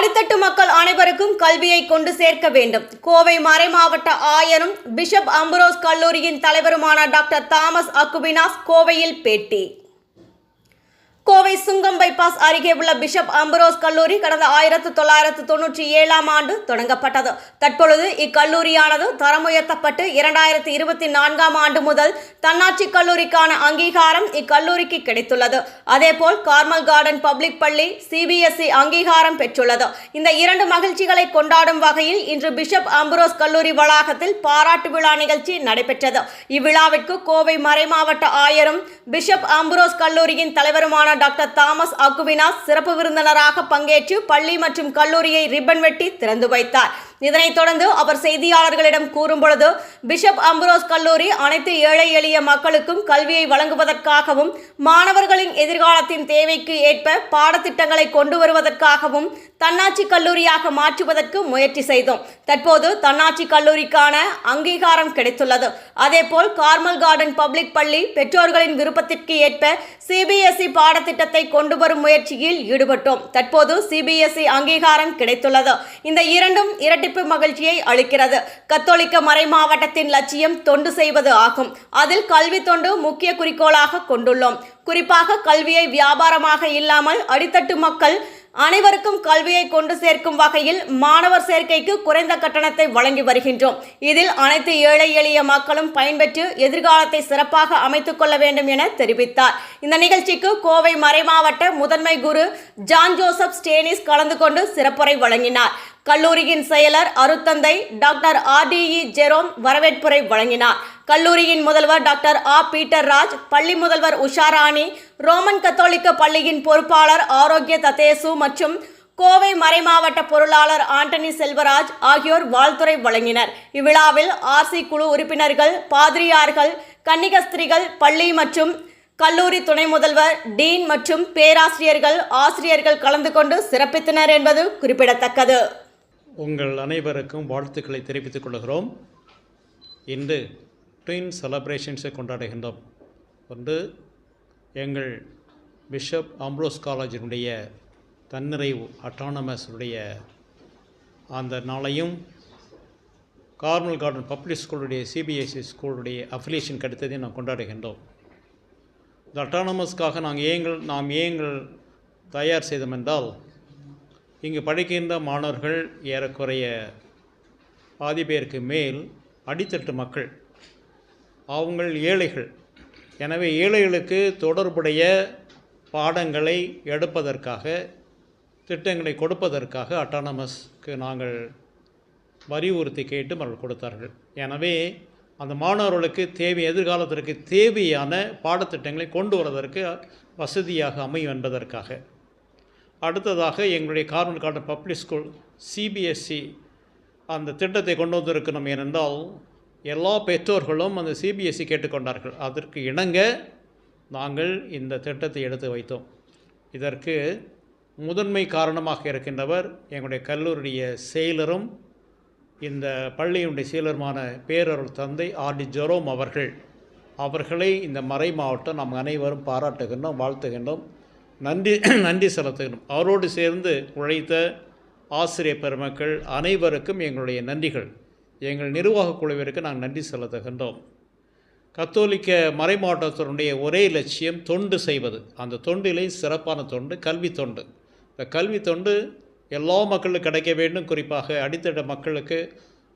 அடித்தட்டு மக்கள் அனைவருக்கும் கல்வியை கொண்டு சேர்க்க வேண்டும். கோவை மறைமாவட்ட ஆயரும் பிஷப் அம்புரோஸ் கல்லூரியின் தலைவருமான டாக்டர் தாமஸ் அக்குபினாஸ் கோவையில் பேட்டி. சுங்கம் பைபாஸ் அருகே உள்ள பிஷப் அம்பரோஸ் கல்லூரி கடந்த ஆயிரத்து தொள்ளாயிரத்து தொன்னூற்றி ஏழாம் ஆண்டு தொடங்கப்பட்டது. தற்பொழுது இக்கல்லூரியானது தரம் உயர்த்தப்பட்டு இரண்டாயிரத்தி இருபத்தி நான்காம் ஆண்டு முதல் தன்னாட்சி கல்லூரிக்கான அங்கீகாரம் இக்கல்லூரிக்கு கிடைத்துள்ளது. அதேபோல் கார்மல் கார்டன் பப்ளிக் பள்ளி சிபிஎஸ்இ அங்கீகாரம் பெற்றுள்ளது. இந்த இரண்டு மகிழ்ச்சிகளை கொண்டாடும் வகையில் இன்று பிஷப் அம்பரோஸ் கல்லூரி வளாகத்தில் பாராட்டு விழா நிகழ்ச்சி நடைபெற்றது. இவ்விழாவிற்கு கோவை மறைமாவட்ட ஆயரும் பிஷப் அம்பரோஸ் கல்லூரியின் தலைவருமான டாக்டர் தாமஸ் அக்குவினாஸ் சிறப்பு விருந்தினராக பங்கேற்று பள்ளி மற்றும் கல்லூரியை ரிப்பன் வெட்டி திறந்து வைத்தார். இதனைத் தொடர்ந்து அவர் செய்தியாளர்களிடம் கூறும்பொழுது பிஷப் அம்புரோஸ் கல்லூரி அனைத்து ஏழை எளிய மக்களுக்கும் கல்வியை வழங்குவதற்காகவும் மாணவர்களின் எதிர்காலத்தின் தேவைக்கு ஏற்ப பாடத்திட்டங்களை கொண்டு வருவதற்காகவும் தன்னாட்சி கல்லூரியாக மாற்றுவதற்கு முயற்சி செய்தோம். தற்போது தன்னாட்சி கல்லூரிக்கான அங்கீகாரம் கிடைத்துள்ளது. அதேபோல் கார்மல் கார்டன் பப்ளிக் பள்ளி பெற்றோர்களின் விருப்பத்திற்கு ஏற்ப சிபிஎஸ்இ பாடத்திட்டத்தை கொண்டு வரும் முயற்சியில் ஈடுபட்டோம். தற்போது சிபிஎஸ்இ அங்கீகாரம் கிடைத்துள்ளது. இந்த இரண்டும் இரட்டிப்பு மகிழ்ச்சியை அளிக்கிறது. கத்தோலிக்க மறை மாவட்டத்தின் லட்சியம் தொண்டு செய்வது ஆகும். அதில் கல்வி தொண்டு முக்கிய குறிக்கோளாக கொண்டுள்ளோம். குறிப்பாக கல்வியை வியாபாரமாக இல்லாமல் அடித்தட்டு மக்கள் அனைவருக்கும் கல்வியை கொண்டு சேர்க்கும் வகையில் மாணவர் சேர்க்கைக்கு குறைந்த கட்டணத்தை வழங்கி வருகின்றோம். இதில் அனைத்து ஏழை எளிய மக்களும் பயன்பெற்று எதிர்காலத்தை சிறப்பாக அமைத்துக் கொள்ள வேண்டும் என தெரிவித்தார். இந்த நிகழ்ச்சிக்கு கோவை மறைமாவட்ட முதன்மை குரு ஜான் ஜோசப் ஸ்டேனிஸ் கலந்து கொண்டு சிறப்புரை வழங்கினார். கல்லூரியின் செயலர் அருத்தந்தை டாக்டர் ஆர்டிஇ ஜெரோம் வரவேற்புரை வழங்கினார். கல்லூரியின் முதல்வர் டாக்டர் ஆ. பீட்டர் ராஜ் பள்ளி முதல்வர் உஷாராணி ரோமன் கத்தோலிக்க பள்ளியின் பொறுப்பாளர் ஆரோக்கிய ததேசு மற்றும் கோவை மறைமாவட்ட பொருளாளர் ஆண்டனி செல்வராஜ் ஆகியோர் வாழ்த்துரை வழங்கினர். இவ்விழாவில் ஆர்சி குழு உறுப்பினர்கள் பாதிரியார்கள் கன்னிகஸ்திரிகள் பள்ளி மற்றும் கல்லூரி துணை முதல்வர் டீன் மற்றும் பேராசிரியர்கள் ஆசிரியர்கள் கலந்து கொண்டு சிறப்பித்தனர் என்பது குறிப்பிடத்தக்கது. உங்கள் அனைவருக்கும் வாழ்த்துக்களை தெரிவித்துக் கொள்கிறோம். இன்று ட்வின் செலப்ரேஷன்ஸை கொண்டாடுகின்றோம். ஒன்று எங்கள் பிஷப் ஆம்ப்ரோஸ் காலேஜினுடைய தன்னிறைவு அட்டானமஸுடைய அந்த நாளையும் கார்மல் கார்டன் பப்ளிக் ஸ்கூலுடைய சிபிஎஸ்சி ஸ்கூலுடைய அஃபிலியேஷன் கிடைத்ததையும் நாம் கொண்டாடுகின்றோம். இந்த அட்டானமஸ்க்காக நாங்கள் ஏங்கள் நாம் ஏங்கள் தயார் செய்தோம் என்றால் இங்கு படிக்கின்ற மாணவர்கள் ஏறக்குறைய பாதி பேருக்கு மேல் அடித்தட்டு மக்கள். அவங்கள் ஏழைகள். எனவே ஏழைகளுக்கு தொடர்புடைய பாடங்களை எடுப்பதற்காக திட்டங்களை கொடுப்பதற்காக அட்டானமஸ்க்கு நாங்கள் வலியுறுத்தி கேட்டு அவர்கள் கொடுத்தார்கள். எனவே அந்த மாணவர்களுக்கு தேவை எதிர்காலத்திற்கு தேவையான பாடத்திட்டங்களை கொண்டு வருவதற்கு வசதியாக அமையும் என்பதற்காக. அடுத்ததாக எங்களுடைய Carmel garden public school CBSE அந்த திட்டத்தை கொண்டு வந்திருக்கணும் ஏனென்றால் எல்லா பெற்றோர்களும் அந்த சிபிஎஸ்சி கேட்டுக்கொண்டார்கள். அதற்கு இணங்க நாங்கள் இந்த திட்டத்தை எடுத்து வைத்தோம். இதற்கு முதன்மை காரணமாக இருக்கின்றவர் எங்களுடைய கல்லூரிய செயலரும் இந்த பள்ளியினுடைய செயலருமான பேரருள் தந்தை ஆர்டி ஜெரோம் அவர்கள். அவர்களை இந்த மறை மாவட்டம் நாம் அனைவரும் பாராட்டுகின்றோம் வாழ்த்துகின்றோம். நன்றி நன்றி செலுத்துகின்றோம் அவரோடு சேர்ந்து உழைத்த ஆசிரியர் பெருமக்கள் அனைவருக்கும் எங்களுடைய நன்றிகள். எங்கள் நிர்வாகக் குழுவிற்கு நாங்கள் நன்றி செலுத்துகின்றோம். கத்தோலிக்க மறைமாவட்டத்தினுடைய ஒரே லட்சியம் தொண்டு செய்வது. அந்த தொண்டிலே சிறப்பான தொண்டு கல்வி தொண்டு. இந்த கல்வி தொண்டு எல்லா மக்களுக்கும் கிடைக்க வேண்டும். குறிப்பாக அடித்தட்ட மக்களுக்கு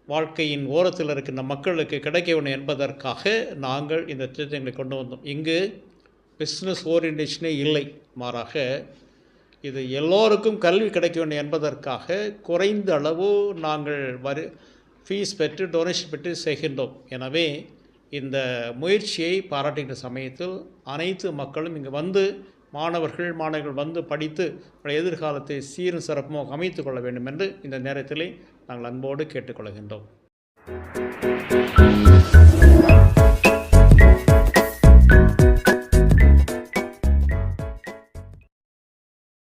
வாழ்க்கையின் ஓரத்தில் இருக்கின்ற மக்களுக்கு கிடைக்க வேண்டும் என்பதற்காக நாங்கள் இந்த திட்டங்களை கொண்டு வந்தோம். இங்கு பிஸ்னஸ் ஓரியன்டேஷனே இல்லை. மாறாக இது எல்லோருக்கும் கல்வி கிடைக்க வேண்டும் என்பதற்காக குறைந்த அளவு நாங்கள் வரி ஃபீஸ் பெற்று டொனேஷன் பெற்று செய்கின்றோம். எனவே இந்த முயற்சியை பாராட்டுகின்ற சமயத்தில் அனைத்து மக்களும் இங்கு வந்து மாணவர்கள் மாணவர்கள் வந்து படித்து எதிர்காலத்தை சீரும் சிறப்புமாக அமைத்து கொள்ள வேண்டும் என்று இந்த நேரத்திலே நாங்கள் அன்போடு கேட்டுக்கொள்கின்றோம்.